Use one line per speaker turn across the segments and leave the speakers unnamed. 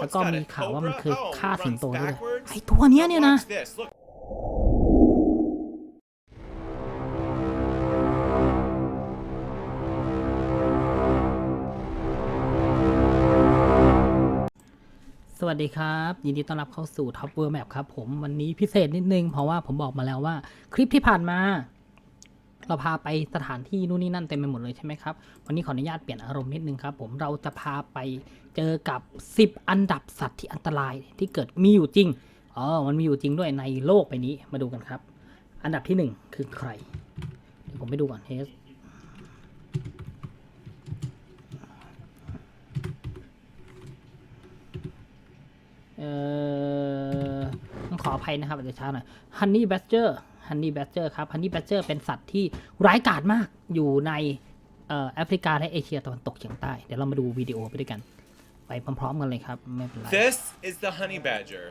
แล้วก็มีข่าวว่ามันเคยฆ่าสิงโตด้วยไอตัวเนี้ยเนี่ยนะสวัสดีครับ ยินดีต้อนรับเข้าสู่ Top World Map ครับผมวันนี้พิเศษนิดนึง เพราะว่าผมบอกมาแล้วว่า คลิปที่ผ่านมา เราพาไปสถานที่นู่นนี่นั่นเต็มไปหมดเลยใช่ไหมครับ วันนี้ขออนุญาตเปลี่ยนอารมณ์นิดนึงครับผม เราจะพาไปเจอกับ 10 อันดับสัตว์ที่อันตรายที่เกิดมีอยู่จริง อ๋อ มันมีอยู่จริงด้วยในโลกใบนี้ มาดูกันครับ อันดับที่หนึ่งคือใคร เดี๋ยวผมไปดูก่อนเฮสเอ่อต้องขออภัยนะครับอาจจะช้าหน่อยฮันนี่แบ d เจอร์ ฮันนี่แบ d เจอร์ครับฮันนี่แบ d เจอร์เป็นสัตว์ที่ร้ายกาจมากอยู่ในเอ่อแอฟริกาและเอเชียตะวันตกเฉียงใต้ เดี๋ยวเรามาดูวิดีโอไปด้วยกัน ไปพร้อมๆกันเลยครับ ไม่เป็นไร
This is the honey badger.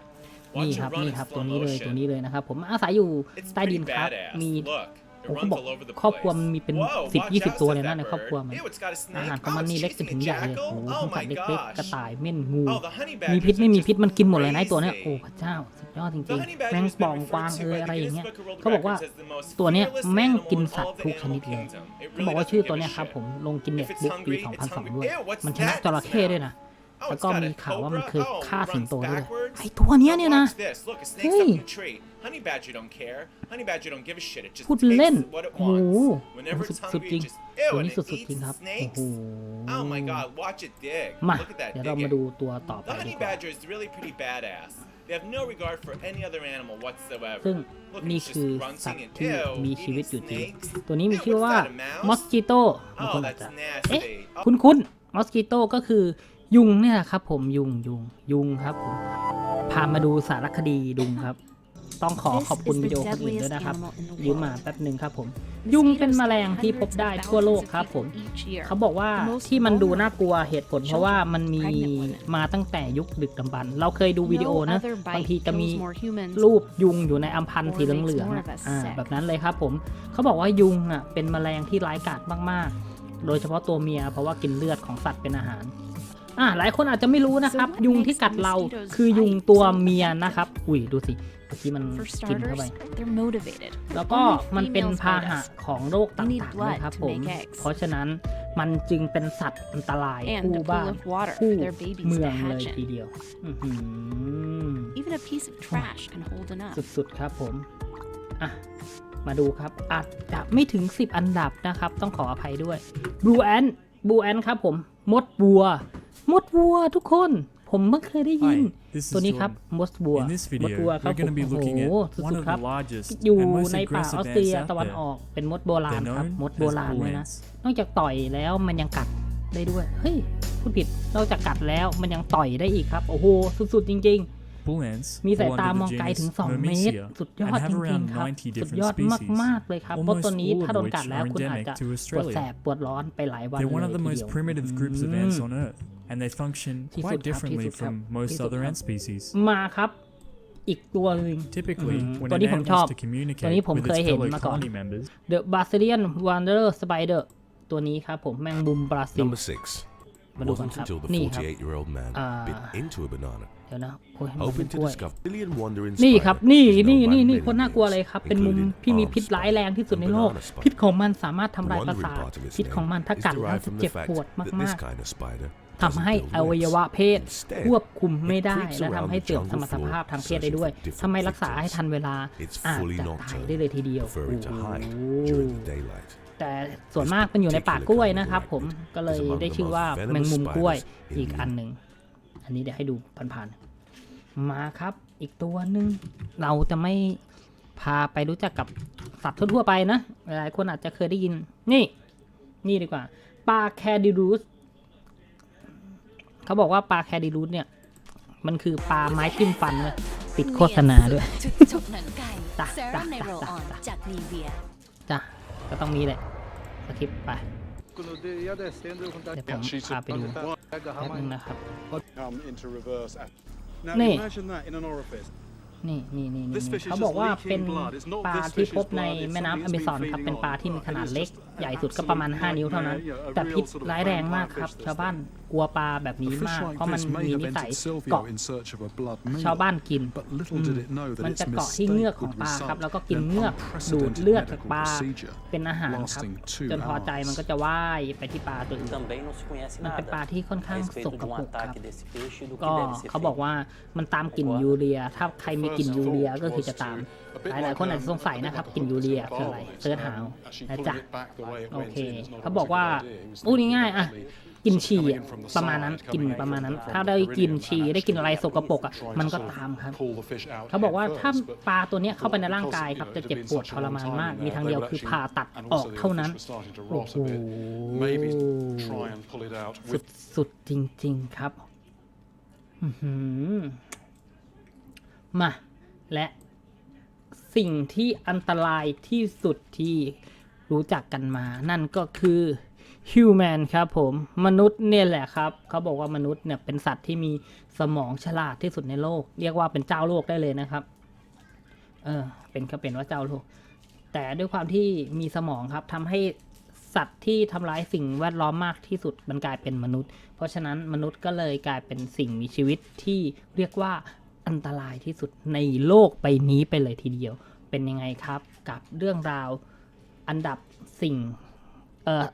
นี่
Watch
ค
it
รับ
run
นี่
in
ครับ
slow
ตัวนี้เลยตัว
motion.
นี้เลยนะครับ ผมอาศัยอยู่
It's
ใต้ดิน
pretty
ครับ
badass.
มี
Look, it
โอ้เขา
runs
บอก
all over the
ครอบครัว
place.
มีเป็น
Whoa,
สิบ
watch
ยี่สิบ
out,
ตัว
says
เลยนะ
that
ในครอบครัว
bird.
มัน
Ew, it's got a
อา
snake.
หารของมัน
Oh,
นี่
it's
เล็กจน
chasing
ถึง
a
ใหญ่เลย
jackal.
โอ้โห
Oh
ทั้งสัต
my
ว์เล็กๆ
gosh.
กระต่ายเม่นงู
Oh, the honey
มี
badgers
พิษ
are
ไม่มี
just
พิษมันกินหมดเลยนะไอ้ตัวเนี้ย
crazy.
โอ้พระเจ้าสุดยอดจ
The
ริง
honey
ๆแมง
badger has
ป่อง
been
กวาง
referred
เอ
to
ย
by
อะไร
the
อย่างเงี้ย
Guinness Book of World
เขาบอกว่า
Records as the most
ตัวเนี้ย
fearless
แม่ง
animal
กิน
in
สัต
all
ว์
of the
ทุกช
animal
นิดเลย
kingdom. It
เขาบอก
really
ว่า
doesn't
ชื่อ
give
ตัว
a
เนี้ยครับ
shit.
ผมลงกินเน็ต
If it's
บุ๊กปี
hungry, it's
2002
hungry.
ด้วย
Ew, what's
มันชนะ
that
จระเข้ด้วยนะ
Oh,
แล้ว
it's
ก็
got
มี
a
ข่าวว่ามัน
cobra.
เคย
Oh,
ฆ่า
it
สิง
runs
โตด้วย
backwards.
ไอตัวเนี้ย
Oh,
เนี่ยนะ
watch this. Look, a snake's
Hey.
up in a tree. Honey badger don't care. Honey badger don't give a shit. It just
พูด
takes
เล่น
what it
โอ้โห
wants. Whenever
สุด
it's
สุด
hungry,
จริง
it just ew,
ตัว
and
นี้
it
สุดสุด
eats
จริงครับโอ้
snakes.
โห
Oh my god, watch it dig.
มา
Look at that
เดี๋ยวเรามาดู
digging.
ตัวต่อไป
The
ดี
honey
กว่า
badger is really pretty badass. They have no regard for any other animal
ซึ่ง
whatsoever. Look,
นี่
it's
คือ
just
สัต
grunting
ว์
and
ที่
ew,
มีชีวิต
eating
อยู่จริง
snakes.
ตัวนี้มี
Ew,
ชื่อ
what's
ว่า
that, a mouse?
มอสกิโตบาง
Oh,
คนอาจ
that's
จะ
nasty.
เอ๊ะ
Oh,
คุณคุณมอสกิโตก็คือ ยุงเนี่ยครับผมยุงยุงยุงครับผมพามาดูสารคดีดุงครับ ต้องขอขอบคุณวิดีโอคนอื่นด้วยนะครับยืมมาแป๊บหนึ่งครับผม ยุงเป็นแมลงที่พบได้ทั่วโลกครับผม เขาบอกว่าที่มันดูน่ากลัวเหตุผล เพราะว่ามันมีมาตั้งแต่ยุคดึกดำบรรพ์เราเคยดูวิดีโอนะบางทีจะมีรูปยุงอยู่ในอัมพันธ์สีเหลืองๆแบบนั้นเลยครับผม เขาบอกว่ายุงอะเป็นแมลงที่ร้ายกาจมากๆ โดยเฉพาะตัวเมียเพราะว่ากินเลือดของสัตว์เป็นอาหาร อ่าหลายคนอาจจะไม่รู้นะครับ ยุงที่กัดเราคือยุงตัวเมียนะครับ อุ้ยดูสิเมื่อกี้มัน
For
กินเข้า
starters,
ไป
they're motivated.
แล้วก็
Only
มันเป็น
females
พา
bite
หะ
us.
ของโรค
We need
ต่างๆ
blood
นะครับ
to
ผม
make eggs.
เพราะฉะนั้นมันจึงเป็นสัตว์อันตราย
And
คู่
a
บ้าน
pool of water
คู่
for their babies
เมื
to
องเลย
hatch
ที
in.
เดียวอื้อหือ
Even a piece of trash can hold enough.
สุดๆครับผมอะมาดูครับ อาจจะไม่ถึง 10 อันดับนะครับ ต้องขออภัยด้วย Blue Ant Blue Ant ครับผม มดวัว มดวัวทุกคน ผมเพิ่งเคยได้ยิน
Hi, this is
ตัวนี้ครับ
Jordan.
มดวัว
In this
มด
video,
วัวครับ
we're
ผม
going to be
โอ้โห
looking at
สุ
one
ด
of
ๆครับ
the largest
อยู่
and most
ในป่าอ
aggressive
อสเตรีย
ants
ตะวัน
out
อ
there.
อก เป็นมดโบราณ
They're
ครับ
known
มดโบ
as
ราณ
bull
ด้วยนะ
ants.
นอกจากต่อยแล้วมันยังกัดได้ด้วย เฮ้ย พูดผิด นอกจากกัดแล้วมันยังต่อยได้อีกครับ โอ้โห สุดๆจริง
Bull ants
ๆ มีสาย
fall
ตา
under
มอง
the
ไกล
genus
ถึง 2 เมตร
Myrmecia
สุดยอ
and
ดจ
have
ริง
around
ๆครับ
90
สุด
different
ยอด
species,
มาก ๆ เลยครับเพราะ
almost
ตัวนี้
all
ถ้า
of
โดน
which
กัดแล้ว
are
คุณอาจ
endemic
จะ
to
ปวดแส
Australia.
บปวดร้อนไปหลายวัน
They're
เล
one
ย
of the
ที
most
เดียว
primitive groups of
อืม
ants on Earth, and they function
ที่สุด
quite
ครับที่
differently
สุดครับ
from most
ที่สุด
other
ครับ
ant species.
มาครับ อีกตัวหนึ่ง
Typically,
Mhm.
when
ตัว
an
นี้ผม
ant
ชอบ
wants to
ตัวนี้
communicate
ผม
with
เคย
its
เห็น
fellow
มาก่อน
colony members,
The Brazilian Wanderer Spider ตัวนี้ครับผมแมงมุมบราซิล
Number six.
มาดูกัน
Wasn't
ครับ
until the
นี่ครับ
48 year old man
Ah.
bit into a banana,
เดี๋ยวนะโอ้ยมันเป็น
hoping
ก
to
ล้วย
discover Brazilian wandering
นี่
spider
ครับนี่
is known
นี่
by
นี่นี่
many
คนน่ากลัว
names,
เลยครับ เป็นมุม
including
ที่มี
arm
พิษร้ายแรงที่สุดในโลก
banana spider.
พิษของมันสามารถทำลายประ
Wandering
สาท
part of its
พิษของมัน
name
ถ้า
is
กัดแล้ว
derived
จะ
from
เจ็บ
the fact
ปวด
that
มา
this
ก
kind of spider
ๆทำ
doesn't
ให้
build
อวัยวะ
webs.
เพศ
Instead,
ควบคุมไม่ได้
creeps
และทำให้
around
เสื่อม
the
สมรรถ
jungle
ภาพทางเพศ
floor
ได้ด้วย
searching for
ถ้าไม่รักษา
different
ให้ทันเวลา
It's
อาจ
fully
จะ
nocturnal,
ตายได้เลยทีเดียว
preferring to
โอ้
hide
โห
during the daylight.
แต่ส่วนมากมันอยู่ในป่ากล้วยนะครับ ผมก็เลยได้ชื่อว่าแมงมุมกล้วยอีกอันหนึ่งอันนี้เดี๋ยวให้ดูผ่านๆมาครับ อีกตัวหนึ่งเราจะไม่พาไปรู้จักกับสัตว์ทั่วๆไปนะ หลายคนอาจจะเคยได้ยิน นี่ นี่ดีกว่าปลาแคดิรูสเขาบอกว่าปลาแคดิรูสเนี่ย มันคือปลาไม้จิ้มฟันเลยติดโฆษณาด้วย
จุดจบหนังไก่
จ้ะ
เซ
จ้ะ
รั่มในโรล
จ้ะ
ออน
จ้ะ
จากนีเวีย
จ้ะก็ต้องมีแหละ สคริปต์ไป
Quando eu ia descendo, eu vontade
เดี๋ยว
de
ผมพาไปดู
pega a
แป๊บ
garrafa
นึงนะครับ
come into reverse. at- Now
Nee.
imagine that in an orifice.
นี่นี่นี่นี่
This
นี่
fish is
เขาบอก
just
ว่า
leaking
เป็น
blood. It's not
ปลา
this
ที่
fish's
พบใน
blood, it's
แม่น้ำอ
something
เม
it's
ซอน
been
ครับ
feeding
เป็นปลา
on.
ที่มีขนาด
And it's
เล็ก
just
ใหญ่สุดก็ประมาณ 5 นิ้วเท่านั้น แต่พิษร้ายแรงมากครับ ชาวบ้าน กลัวปลาแบบนี้
A fish
มาก
like
เพราะมัน
this may
มี
have
นิสัย
entered Silvio
เกาะ
in search of a blood meal,
ชาวบ้านกิน
but little did it know that
มัน
its
จะเกาะที่เงือก
mistake
ของ
would
ปลาครับ
result
แล้วก็กิน
in
เงือกดูด
unprecedented
เลือดจาก
medical
ปลา
procedure
เป็นอาหารครับ
lasting two
จนพอใจมันก็จะว่ายไปที่ปลาตัวอื่น
Também não se conhece
มันเป็นปลา
nada
ที่ค่อน
a
ข้างส
respeito
ก
de
ป
um
รกครับ
ataque desse peixe e do
ก็
que deve ser
เขาบอก
feito.
ว่ามันตามกลิ่นยูเรีย ถ้าใครมีกลิ่นยูเรียก็คือจะตามหลายหลายๆคนอาจจะสงสัยนะครับกลิ่นยูเรียคืออะไรเสิร์ชหาเอานะจ๊ะโอเคเขาบอกว่าพูดง่ายๆอะกลินฉี่อะประมาณนั้นกลินประมาณนั้น ถ้าได้กลินฉี่ได้กลินอะไรสกปรกอะมันก็ตามครับ เขาบอกว่าถ้าปลาตัวเนี้ยเข้าไปในร่างกายครับจะเจ็บปวดทรมานมาก มีทางเดียวคือผ่าตัดออกเท่านั้นโอ้โหสุดสุดจริง ๆ ครับอื้อหือมา และสิ่งที่อันตรายที่สุดที่รู้จักกันมา นั่นก็คือ human ครับผมมนุษย์เนี่ยแหละครับ เขาบอกว่ามนุษย์เนี่ยเป็นสัตว์ที่มีสมองฉลาดที่สุดในโลก เรียกว่าเป็นเจ้าโลกได้เลยนะครับเออเป็นก็เป็นว่าเจ้าโลก แต่ด้วยความที่มีสมองครับทำให้สัตว์ที่ทำร้ายสิ่งแวดล้อมมากที่สุดมันกลายเป็นมนุษย์ เพราะฉะนั้นมนุษย์ก็เลยกลายเป็นสิ่งมีชีวิตที่เรียกว่าอันตรายที่สุดในโลกใบนี้ไปเลยทีเดียว เป็นยังไงครับ กับเรื่องราวอันดับสิ่ง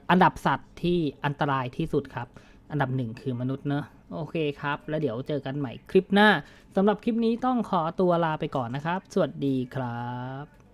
อันดับสัตว์ที่อันตรายที่สุดครับ อันดับหนึ่งคือมนุษย์เนอะโอเคครับ แล้วเดี๋ยวเจอกันใหม่คลิปหน้าสำหรับคลิปนี้ต้องขอตัวลาไปก่อนนะครับ สวัสดีครับ